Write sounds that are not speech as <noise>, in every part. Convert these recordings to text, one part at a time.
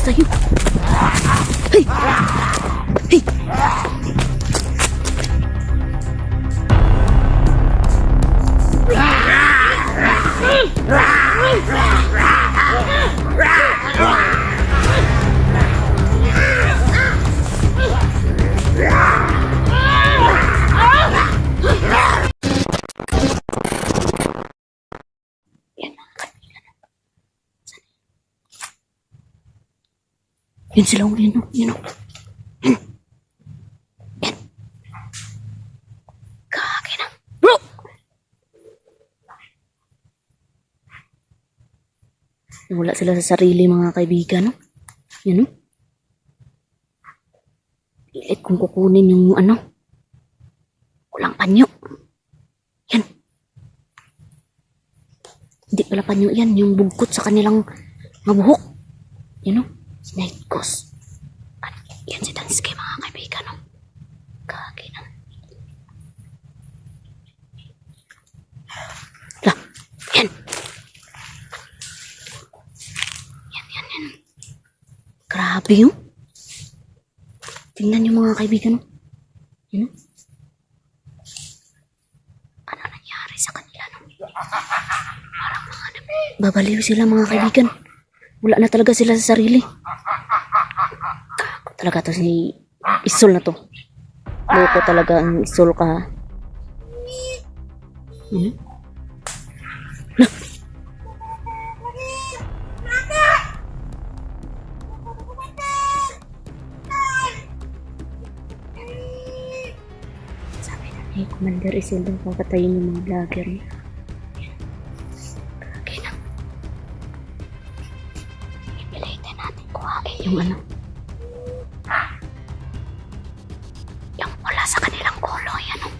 sa'yo. Hey! Yan sila yun oh, yun oh. Yan. Wala sila sa sarili mga kaibigan, no? Yan, no? Pilit kong kukunin yung ano. Kulang panyo. Yan. Hindi pala panyo yan. Yung bugkot sa kanilang mga buhok. Yan, no? Snake ghost. At yan si Tansuke mga kaibigan, no? Kaki na. Lah, yan. Yan, yan, yan. Grabe yun. Tingnan yung mga kaibigan. no? Yan. no? Ano nangyari sa kanila? No? Parang mga babaliw sila mga kaibigan. Wala na talaga sila sa sarili. Kako talaga to si Isol na to. Loko talaga ang Isol ka. Hmm? Sabi na ni Commander Isil daw papatayin yung mga vlogger niya. Yung ano. Yung wala sa kanilang ulo, yan o.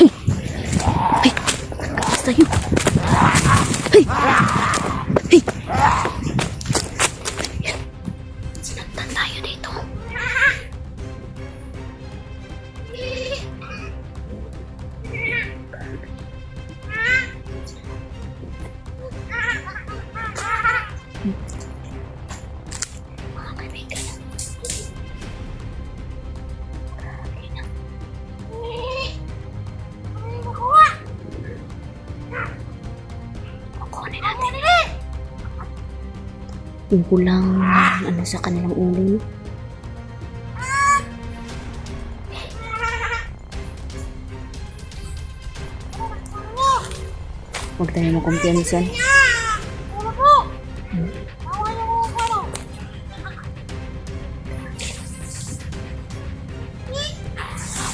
Hey! Basta yun! Hey! Hey! Yung kulang ano sa kanilang ulo. no? Huwag tayo makumpiyansan.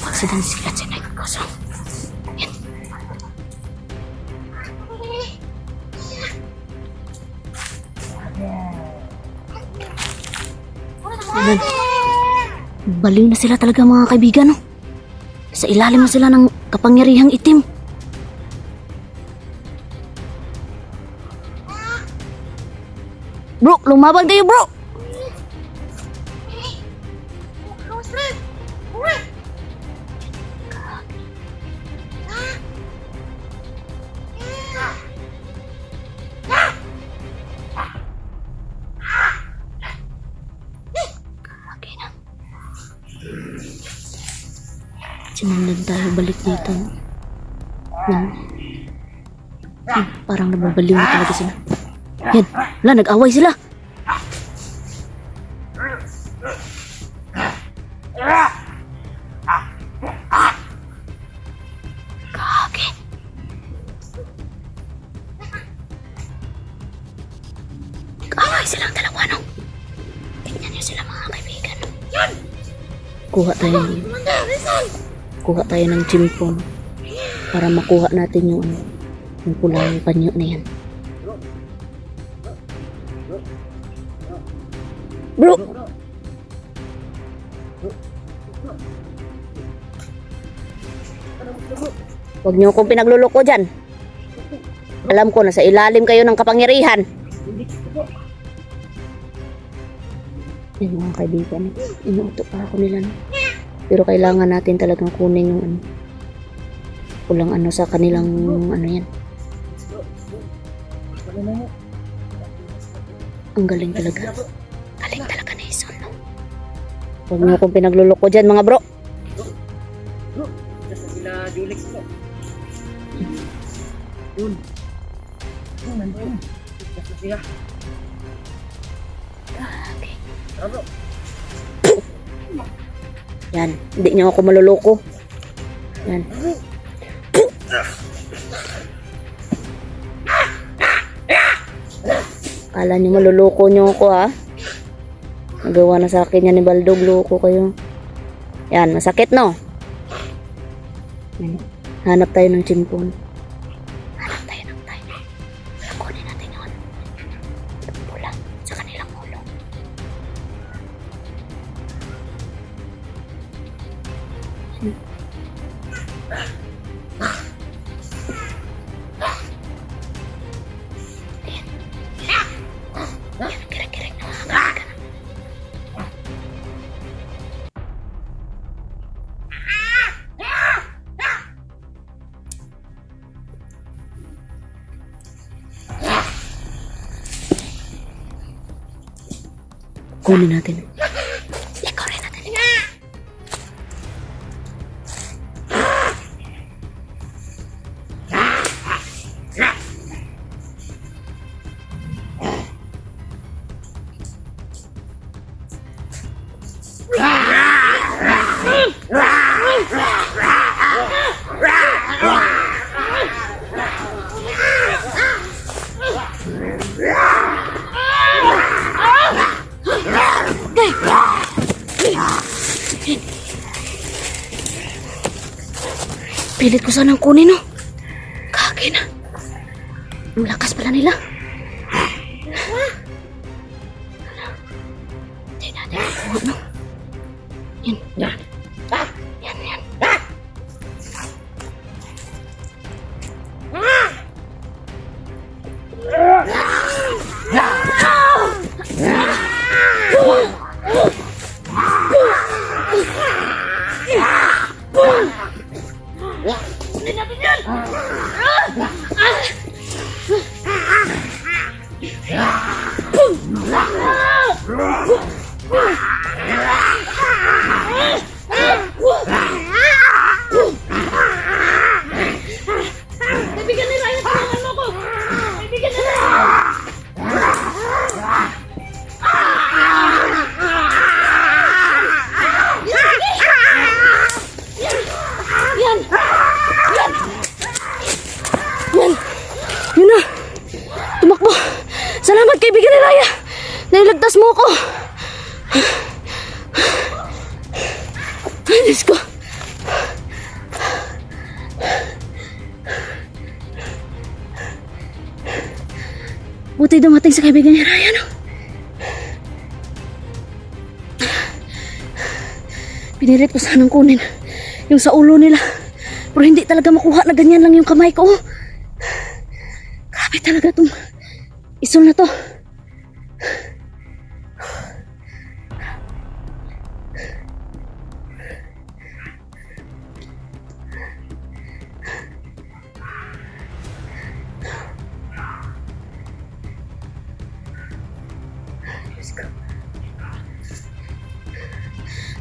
Huwag sa dan sila sa nagkaso. Yan. Baliw na sila talaga mga kaibigan. No? Sa ilalim na sila ng kapangyarihang itim. Bro, lumabang tayo bro! Sinundan tayo balik dito. Yan. Yan, parang nababaliw na talaga sila. Yan. Wala, nag-away sila. Silang dalawa, no? Tingnan niyo sila mga kaibigan. Kuha tayo ng... Kuha tayo ng chimpon. Para makuha natin yung ano, yung pulang panyo na yan. Bro! Huwag niyo akong pinagluloko dyan. Alam ko, nasa ilalim kayo ng kapangyarihan. Yan mga kaibigan. Inuuto pa ako nila. Pero kailangan natin talagang kunin yung ano. Kulang ano sa kanilang ano yan. Ang galing talaga. Galing talaga na Ison, no? Huwag niyo akong pinagluloko dyan, mga bro. Sila Julix po. Yun. Yun, nandun. Yes Yan. Hindi niyo ako maluloko. Yan. Kala niyo maluloko niyo ako ha. Nagawa na sa akin yan ni Baldog. Loko kayo. Yan. Masakit no? Hanap tayo ng chimpon. Yan, kira-kira na Pilit ko sanang kunin, no? Kaki na. Ang lakas pala nila. Hindi natin makuha, no? Buti dumating sa kaibigan ni Raya, no? Pinilit ko sanang kunin yung sa ulo nila. Pero hindi talaga makuha na ganyan lang yung kamay ko. Grabe talaga tong isol na to.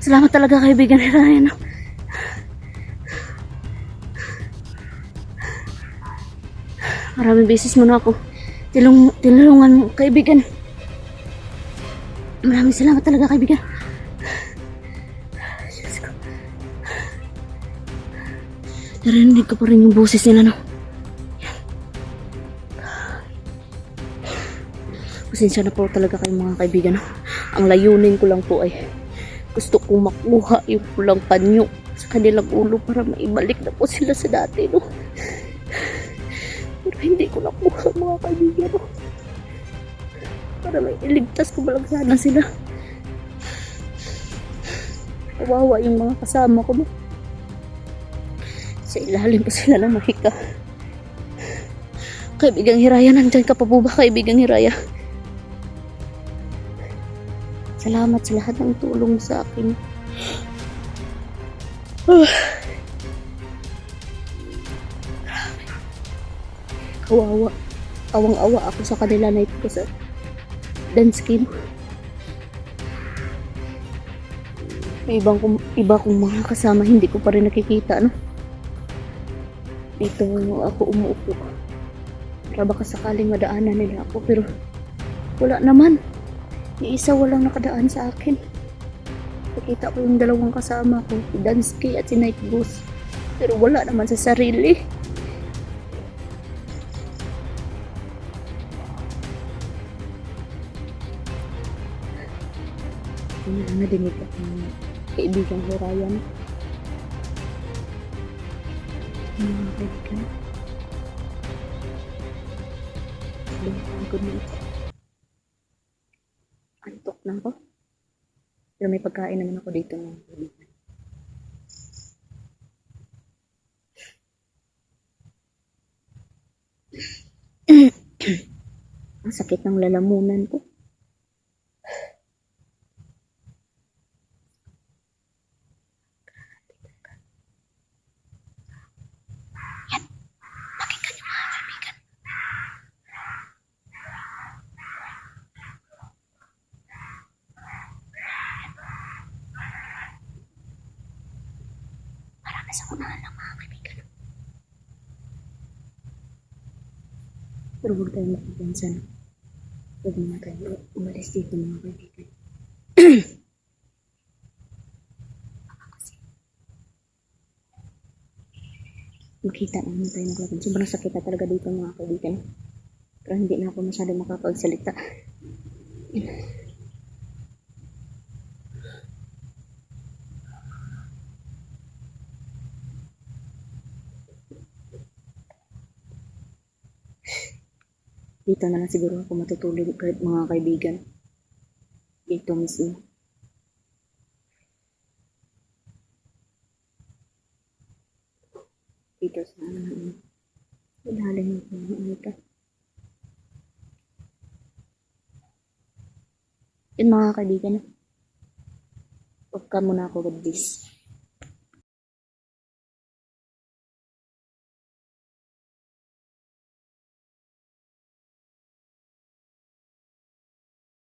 Salamat talaga kaibigan ni Ryan. Maraming beses mo na ako tilung, tinulungan mo, kaibigan. Maraming salamat talaga, kaibigan. Diyos ko. Narinig ko pa rin yung boses nila, no? Pasensya na po talaga kayo mga kaibigan? Ang layunin ko lang po ay gusto kong makuha yung pulang panyo sa kanilang ulo para maibalik na po sila sa dati, no? Pero hindi ko nakuha mga kaibigan ko. Para may iligtas ko ba lang sana sila. Kawawa yung mga kasama ko. no? Sa ilalim pa sila ng mahika. Kaibigang Hiraya, nandyan ka pa po ba kaibigang Hiraya? Salamat sa lahat ng tulong sa akin. Kawawa. Awang-awa ako sa kanila night ko sa dance skin. May ibang kong, iba kong mga kasama hindi ko pa rin nakikita, no? Dito ako umuupo. Para baka sakaling madaanan nila ako, pero wala naman. Yung isa walang nakadaan sa akin. Nakita ko yung dalawang kasama ko, si Dansky at si Night Goose. Pero wala naman sa sarili. Yun na nadinig ako ng kaibigan ko Ryan. Mga kaibigan. Sabihan ko na ito. Na ako. Pero may pagkain naman ako dito kaibigan. <coughs> Ang sakit ng lalamunan ko. Marami sa unahan ng mga kaibigan. Pero huwag tayong makipansan. Huwag muna tayo umalis dito mga kaibigan. <clears throat> Makita naman tayo ng laban. Sobrang sakit na talaga dito mga kaibigan. Pero hindi na ako masyado makapagsalita. Dito na lang siguro ako matutulog mga kaibigan. Dito mismo. Dito sa ano. Ilalim ko ng ano ito. Yun mga kaibigan. Huwag ka muna ako with this.